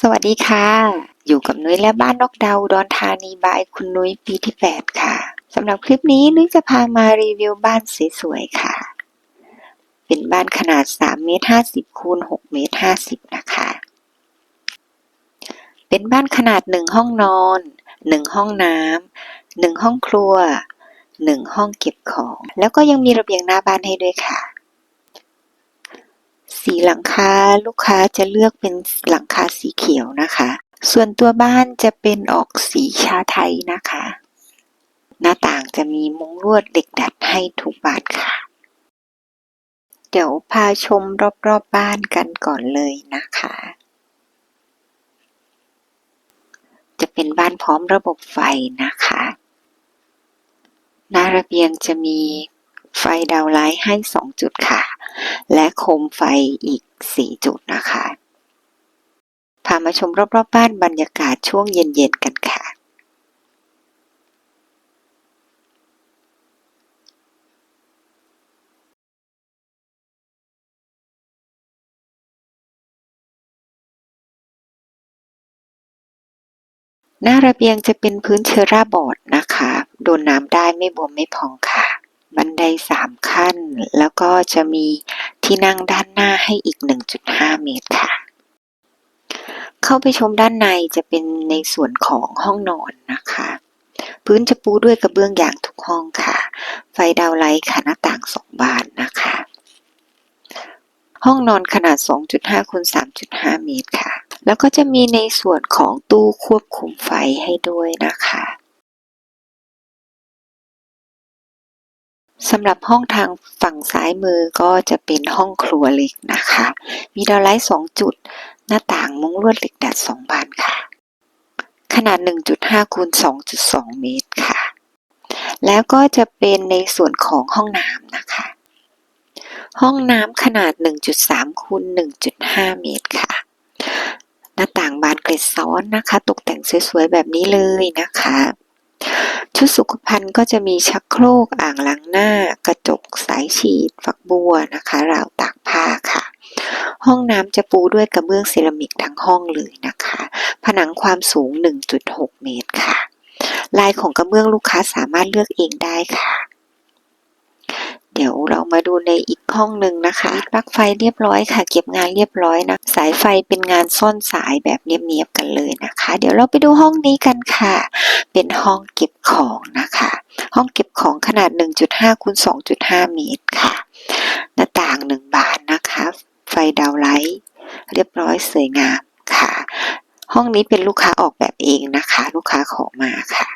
สวัสดีค่ะ อยู่กับนุ้ยและบ้านนกดาวดอนธานีบายคุณนุ้ยปีที่ 8 ค่ะสำหรับคลิปนี้นุ้ยจะพามารีวิวบ้านสวยๆค่ะ เป็นบ้านขนาด3เมตร50คูณ6เมตร50นะคะ เป็นบ้านขนาด 1 ห้องนอน 1 ห้องน้ำ1ห้องครัว 1 ห้องเก็บของ แล้วก็ยังมีระเบียงหน้าบ้านให้ด้วยค่ะ สีหลังคาลูกค้าจะเลือกเป็นหลังคาสีเขียวนะคะ ส่วนตัวบ้านจะเป็นออกสีชาไทยนะคะ หน้าต่างจะมีมุ้งลวดเหล็กดัดให้ทุกบานค่ะ เดี๋ยวพาชมรอบๆบบ้านกันก่อนเลยนะคะ จะเป็นบ้านพร้อมระบบไฟนะคะ หน้าระเบียงจะมี ไฟดาวไลท์ให้ 2 จุดค่ะ และโคมไฟอีก 4 จุดนะคะพามาชมรอบๆบบ้านบรรยากาศช่วงเย็นๆกันค่ะ หน้าระเบียงจะเป็นพื้นเชอร่าบอร์ดนะคะ โดนน้ำได้ไม่บวมไม่พองค่ะ บันไดสามขั้น แล้วก็จะมีที่นั่งด้านหน้าให้อีก 1.5 เมตรค่ะ เข้าไปชมด้านในจะเป็นในส่วนของห้องนอนนะคะ พื้นจะปูด้วยกระเบื้องยางทุกห้องค่ะ ไฟดาวไลท์ค่ะหน้าต่างสองบานนะคะ ห้องนอนขนาด 2.5คูณ3.5 เมตรค่ะ แล้วก็จะมีในส่วนของตู้ควบคุมไฟให้ด้วยนะคะ สำหรับห้องทางฝั่งซ้ายมือก็จะเป็นห้องครัวเล็กนะคะ มีดาวไลท์2จุด หน้าต่างมุ้งลวดเหล็กดัด2บานค่ะ ขนาด 1.5คูณ2.2 เมตรค่ะ แล้วก็จะเป็นในส่วนของห้องน้ำนะคะ ห้องน้ำขนาด 1.3คูณ1.5 เมตรค่ะ หน้าต่างบานเกล็ดซ้อนนะคะ ตกแต่งสวยๆแบบนี้เลยนะคะ ชุดสุขภัณฑ์ก็จะมีชักโครกอ่างล้างหน้า กระจกสายฉีด ฝักบัวนะคะราวตากผ้าค่ะ ห้องน้ำจะปูด้วยกระเบื้องเซรามิกทั้งห้องเลยนะคะ ผนังความสูง 1.6 เมตรค่ะ ลายของกระเบื้องลูกค้าสามารถเลือกเองได้ค่ะ เดี๋ยวเรามาดูในอีกห้องหนึ่งนะคะปลั๊กไฟเรียบร้อยค่ะ เก็บงานเรียบร้อยนะ สายไฟเป็นงานซ่อนสายแบบเนียบๆกันเลยนะคะ เดี๋ยวเราไปดูห้องนี้กันค่ะ เป็นห้องเก็บของนะคะ ห้องเก็บของขนาด 1.5คูณ2.5 เมตรค่ะ หน้าต่าง 1 บานนะคะ ไฟดาวไลท์เรียบร้อยสวยงามค่ะ ห้องนี้เป็นลูกค้าออกแบบเองนะคะ ลูกค้าขอมาค่ะ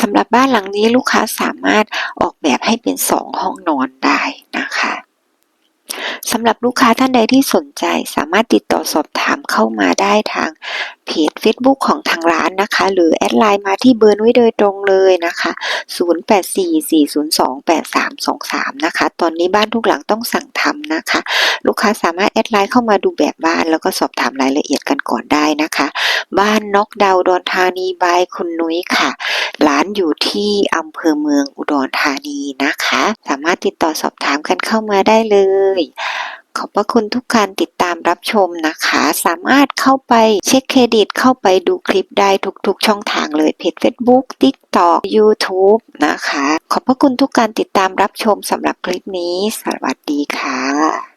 สำหรับบ้านหลังนี้ลูกค้าสามารถออกแบบให้เป็นสองห้องนอนได้นะคะสำหรับลูกค้าท่านใดที่สนใจสามารถติดต่อสอบถามเข้ามาได้ทาง เพจ Facebook ของทางร้านนะคะ หรือแอดไลน์มาที่เบอร์นุ้ยโดยตรงเลยนะคะ 0844028323 นะคะ ตอนนี้บ้านทุกหลังต้องสั่งทำนะคะ ลูกค้าสามารถแอดไลน์เข้ามาดูแบบบ้าน แล้วก็สอบถามรายละเอียดกันก่อนได้นะคะ บ้านนกดาวดอนธานีบายคุณนุ้ยค่ะ ร้านอยู่ที่อำเภอเมืองอุดรธานีนะคะ สามารถติดต่อสอบถามกันเข้ามาได้เลย ขอบพระคุณทุกการติดตามรับชมนะคะ สามารถเข้าไปเช็คเครดิต เข้าไปดูคลิปได้ทุกๆ ช่องทางเลยเพจ Facebook TikTok YouTube นะคะ ขอบพระคุณทุกการติดตามรับชมสำหรับคลิปนี้ สวัสดีค่ะ